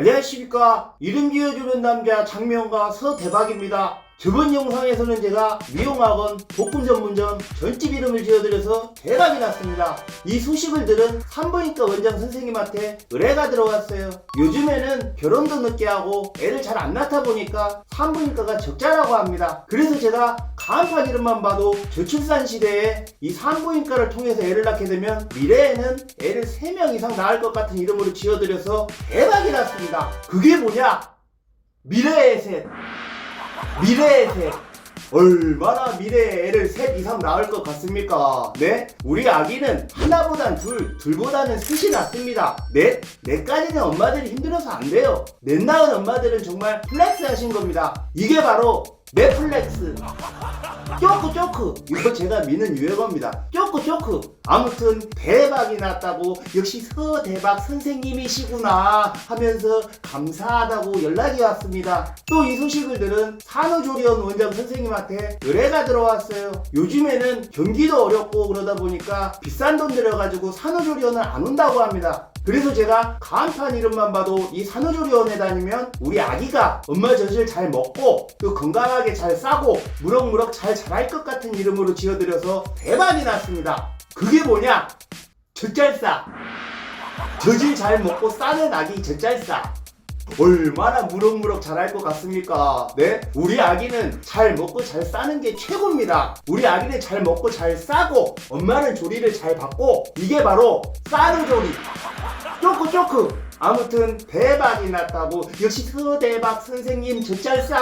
안녕하십니까. 이름 지어주는 남자 장명가 서대박입니다 저번 영상에서는 제가 미용학원 볶음 전문점 전집 이름을 지어드려서 대박이 났습니다 이 소식을 들은 산부인과 원장 선생님한테 의뢰가 들어왔어요 요즘에는 결혼도 늦게 하고 애를 잘 안 낳다 보니까 산부인과가 적자라고 합니다 그래서 제가 간판 이름만 봐도 저출산 시대에 이 산부인과를 통해서 애를 낳게 되면 미래에는 애를 3명 이상 낳을 것 같은 이름으로 지어드려서 대박이 났습니다. 그게 뭐냐? 미래의 셋. 미래의 셋. 얼마나 미래에 애를 셋 이상 낳을 것 같습니까? 네? 우리 아기는 하나보단 둘, 둘보다는 셋이 낫습니다. 넷? 넷까지는 엄마들이 힘들어서 안 돼요. 넷 낳은 엄마들은 정말 플렉스 하신 겁니다. 이게 바로 넷플렉스. 쪼크 쪼크. 이거 제가 미는 유행어입니다. 쪼크 쪼크. 아무튼 대박이 났다고 역시 서대박 선생님이시구나 하면서 감사하다고 연락이 왔습니다. 또 이 소식을 들은 산후조리원 원장 선생님한테 의뢰가 들어왔어요. 요즘에는 경기도 어렵고 그러다 보니까 비싼 돈 들여가지고 산후조리원을 안 온다고 합니다 그래서 제가 간판 이름만 봐도 이 산후조리원에 다니면 우리 아기가 엄마 젖을 잘 먹고 또 건강하게 잘 싸고 무럭무럭 잘 자랄 것 같은 이름으로 지어드려서 대박이 났습니다. 그게 뭐냐? 젖잘싸. 젖을 잘 먹고 싸는 아기 젖잘싸. 얼마나 무럭무럭 자랄 것 같습니까? 네? 우리 아기는 잘 먹고 잘 싸는 게 최고입니다. 우리 아기는 잘 먹고 잘 싸고 엄마는 조리를 잘 받고 이게 바로 싸는 조리. 쪼크 쪼크 아무튼 대박이 났다고. 역시 서대박 선생님 젖잘싸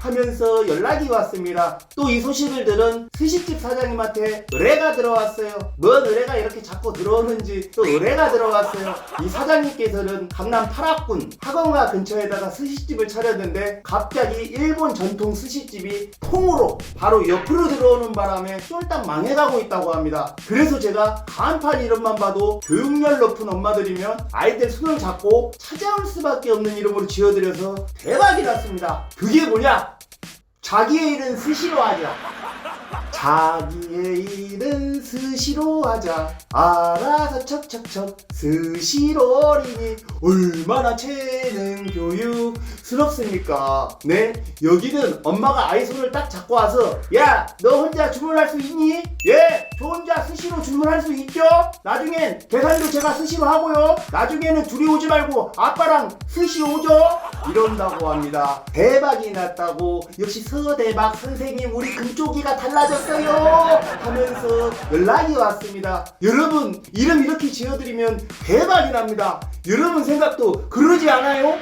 하면서 연락이 왔습니다. 또 이 소식을 들은 스시집 사장님한테 의뢰가 들어왔어요. 뭔 의뢰가 이렇게 자꾸 들어오는지 또 의뢰가 들어왔어요. 이 사장님께서는 강남 파락군 학원가 근처에다가 스시집을 차렸는데 갑자기 일본 전통 스시집이 통으로 바로 옆으로 들어오는 바람에 쫄딱 망해가고 있다고 합니다. 그래서 제가 간판 이름만 봐도 교육열 높은 엄마들이면 아이들 손을 잡고 찾아올 수밖에 없는 이름으로 지어드려서 대박이 났습니다. 그게 뭐냐? 자기의 일은 스시로 하자. 자기의 일은 스시로 하자. 알아서 척척척 스시로 어린이 얼마나 재능 교육스럽습니까? 네? 여기는 엄마가 아이 손을 딱 잡고 와서 야 너 혼자 주문할 수 있니? 예! 저 혼자 스시로 주문할 수 있죠? 나중엔 계산도 제가 스시로 하고요. 나중에는 둘이 오지 말고 아빠랑 스시 오죠? 이런다고 합니다. 대박이 났다고 역시 서대박 선생님 우리 금쪽이가 달라졌어요 하면서 연락이 왔습니다. 여러분 이름 이렇게 지어드리면 대박이 납니다. 여러분 생각도 그러지 않아요?